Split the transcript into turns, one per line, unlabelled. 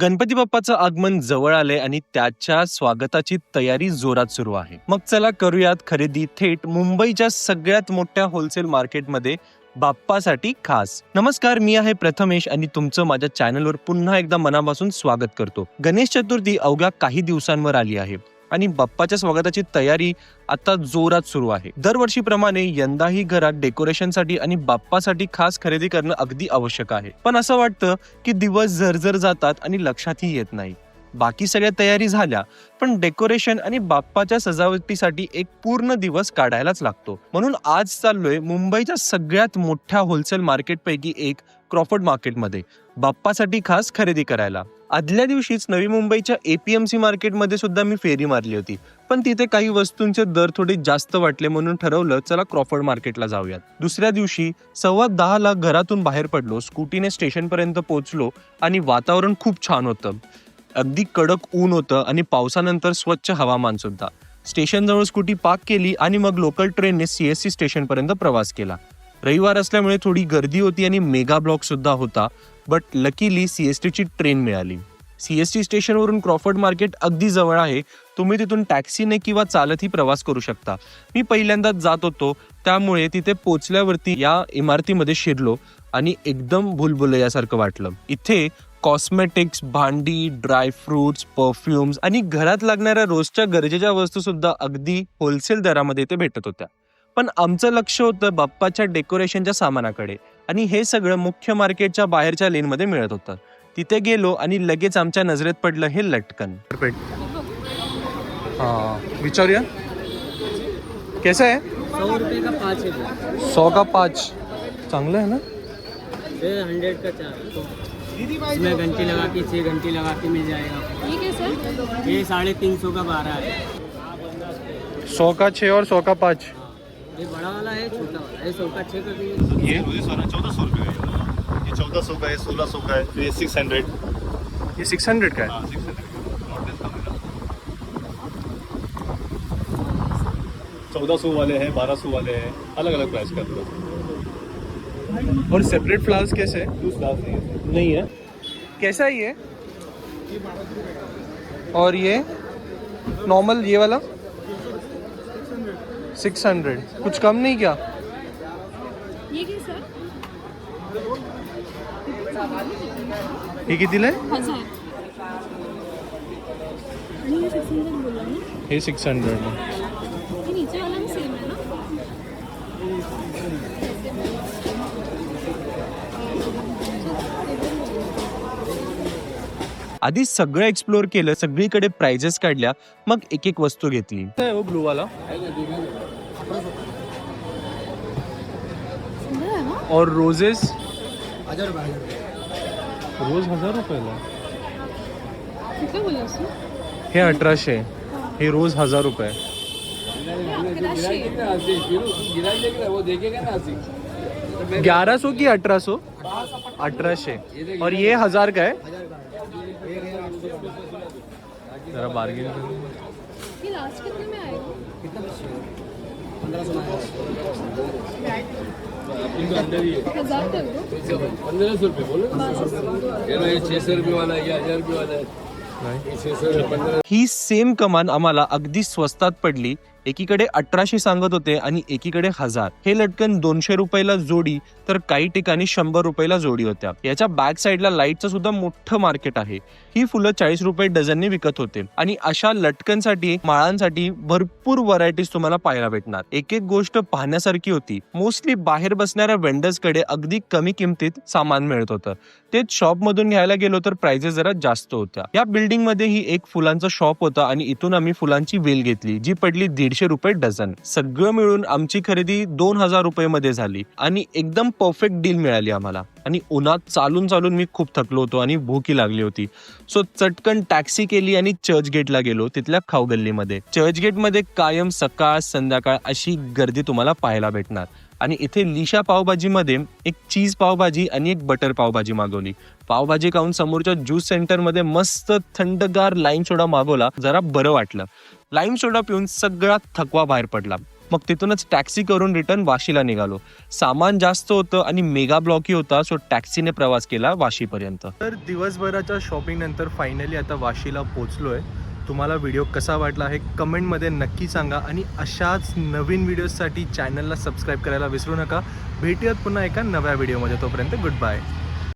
गणपती बाप्पाचं आगमन जवळ आलंय आणि त्याच्या स्वागताची तयारी जोरात सुरू आहे. मग चला करूयात खरेदी थेट मुंबईच्या सगळ्यात मोठ्या होलसेल मार्केटमध्ये बाप्पासाठी खास. नमस्कार मी आहे प्रथमेश आणि तुमचं माझ्या चॅनलवर पुन्हा एकदा मनापासून स्वागत करतो. गणेश चतुर्थी अवघ्या काही दिवसांवर आली आहे. आणि बाप्पाच्या स्वागताची तयारी आता जोरात सुरू आहे. दरवर्षीप्रमाणे यंदाही घरात डेकोरेशनसाठी आणि बाप्पासाठी खास खरेदी करणं अगदी आवश्यक आहे. पण असं वाटतं की दिवस झरझर जातात आणि लक्षातही येत नाही. बाकी सगळ्या तयारी झाल्या पण डेकोरेशन आणि बाप्पाच्या सजावटीसाठी एक पूर्ण दिवस काढायलाच लागतो. म्हणून आज चाललोय मुंबईच्या सगळ्यात मोठ्या होलसेल मार्केटपैकी एक क्रॉफर्ड मार्केटमध्ये बाप्पासाठी खास खरेदी करायला. आदल्या दिवशीच नवी मुंबईच्या एपीएमसी मार्केटमध्ये सुद्धा मी फेरी मारली होती. पण तिथे काही वस्तूंचे दर थोडे जास्त वाटले म्हणून ठरवलं चला क्रॉफर्ड मार्केटला जाऊयात. दुसऱ्या दिवशी सव्वा दहा लाख घरातून बाहेर पडलो स्कूटीने स्टेशनपर्यंत पोहोचलो आणि वातावरण खूप छान होतं. अगदी कडक ऊन होतं आणि पावसानंतर स्वच्छ हवामान सुद्धा. स्टेशनजवळ स्कूटी पार्क केली आणि मग लोकल ट्रेनने सीएससी स्टेशनपर्यंत प्रवास केला. रविवार असल्यामुळे थोडी गर्दी होती आणि मेगा ब्लॉक सुद्धा होता बट लकीली सीएसटीची ट्रेन मिळाली. सीएसटी स्टेशनवरून क्रॉफर्ड मार्केट अगदी जवळ आहे तुम्ही तिथून टॅक्सीने किंवा चालतही प्रवास करू शकता. मी पहिल्यांदाच जात होतो त्यामुळे तिथे पोचल्यावरती या इमारतीमध्ये शिरलो आणि एकदम भुलभुलयासारखं वाटलं. इथे कॉस्मेटिक्स भांडी ड्रायफ्रुट्स परफ्युम्स आणि घरात लागणाऱ्या रोजच्या गरजेच्या वस्तू सुद्धा अगदी होलसेल दरामध्ये इथे भेटत होत्या. पण आमचं लक्ष होतं बाप्पाच्या डेकोरेशनच्या सामानाकडे आणि हे सगळं मुख्य मार्केटच्या बाहेरच्या लेनमध्ये मिळत होतं. तिथे गेलो आणि लगेच आमच्या नजरेत पडलं हे लटकन. विचारूया? कैसा आहे
सौ रुपये का पाँच है?
सौ का पाच. चांगलं आहे ना?
हंड्रेड का चार. तो इसमें घंटी लगा के छः घंटी लगा के मिल जाएगा।
ये कैसा?
ये साढ़े तीन सौ का बारह है।
सौ का छः और सौ का पाँच।
ये बड़ा वाला है छोटा वाला ये सौ का छः कर दीजिए
ये
चौदह सौ रुपये का ये। ये चौदह सौ का है सोलह सौ का है ये सिक्स हंड्रेड
ये सिक्स हंड्रेड का है?
हाँ चौदह सौ वाले हैं बारह सौ वाले हैं अलग अलग प्राइस का थोड़ा
और सेपरेट फ्लावर्स कैसे है?
टू स्टाफ नहीं है।
नहीं है कैसा है ये? और ये? नॉर्मल ये वाला? सिक्स हंड्रेड कुछ कम नहीं क्या?
ये कैसा
हे कितीला आहे
हजार आणि हे सिक्स हंड्रेड बोलला ना
हे सिक्स हंड्रेड
हे नीचे वाला भी सेम है ना
आधी सगळं एक्सप्लोर केलं सगळीकडे प्राइजेस काढल्या मग एक एक वस्तू घेतली. हो और रोजेस
हज़ार रुपये
रोज हजार रुपयाला?
तू
हे अठराशे. हे रोज हजार रुपये. ग्यारह सौ की अठारह सौ अठारह और ये हजार का है? जरा बार्गेन
पंद्रह सौ रुपये बोलो ये लो ये छः सौ रुपये वाला है ये हजार रुपये वाला है
ही सेम कमान आम्हाला अगदी स्वस्तात पडली. एकीकडे अठराशे सांगत होते आणि एकीकडे हजार. हे लटकन दोनशे रुपयाला जोडी तर काही ठिकाणी शंभर रुपयाला जोडी होत्या. याच्या बॅक साईडला लाईटचं सुद्धा मोठं मार्केट आहे. ही फुलं चाळीस रुपये डझनने विकत होते. आणि अशा लटकनसाठी माळांसाठी भरपूर व्हरायटीज तुम्हाला पाहायला भेटणार. एक एक गोष्ट पाहण्यासारखी होती. मोस्टली बाहेर बसणाऱ्या वेंडर्सकडे अगदी कमी किमतीत सामान मिळत होतं. तेच शॉप मधून घ्यायला गेलो तर प्राइजेस जरा जास्त होत्या. या बिल्डिंगमध्ये ही एक फुलांचं शॉप होता आणि इथून आम्ही फुलांची वेल घेतली जी पडली दीड दीडशे रुपये डझन. सगळं मिळून आमची खरेदी दोन हजार रुपये मध्ये झाली. आणि एकदम परफेक्ट डील मिळाली आम्हाला. आणि उन्हात चालून चालून मी खूप थकलो होतो आणि भूकी लागली होती. सो चटकन टॅक्सी केली आणि चर्च गेटला गेलो तिथल्या खाऊगल्लीमध्ये चर्च गेटमध्ये कायम सकाळ संध्याकाळ अशी गर्दी तुम्हाला पाहायला भेटणार. आणि इथे लिशा पावभाजीमध्ये एक चीज पावभाजी आणि एक बटर पावभाजी मागवली. पावभाजी खाऊन समोरच्या ज्यूस सेंटरमध्ये मस्त थंडगार लाईम सोडा मागवला. जरा बरं वाटलं. लाईम सोडा पिऊन सगळा थकवा बाहेर पडला. मग तिथूनच टॅक्सी करून रिटर्न वाशीला निघालो. सामान जास्त होतं आणि मेगा ब्लॉकही होता सो टॅक्सीने प्रवास केला वाशीपर्यंत. तर दिवसभराच्या शॉपिंग नंतर फायनली आता वाशीला पोचलोय तुम्हाला व्हिडिओ कसा वाटला हे कमेंटमध्ये नक्की सांगा आणि अशाच नवीन व्हिडिओजसाठी चॅनलला सबस्क्राईब करायला विसरू नका. भेटूयात पुन्हा एका नव्या व्हिडिओमध्ये तोपर्यंत गुड बाय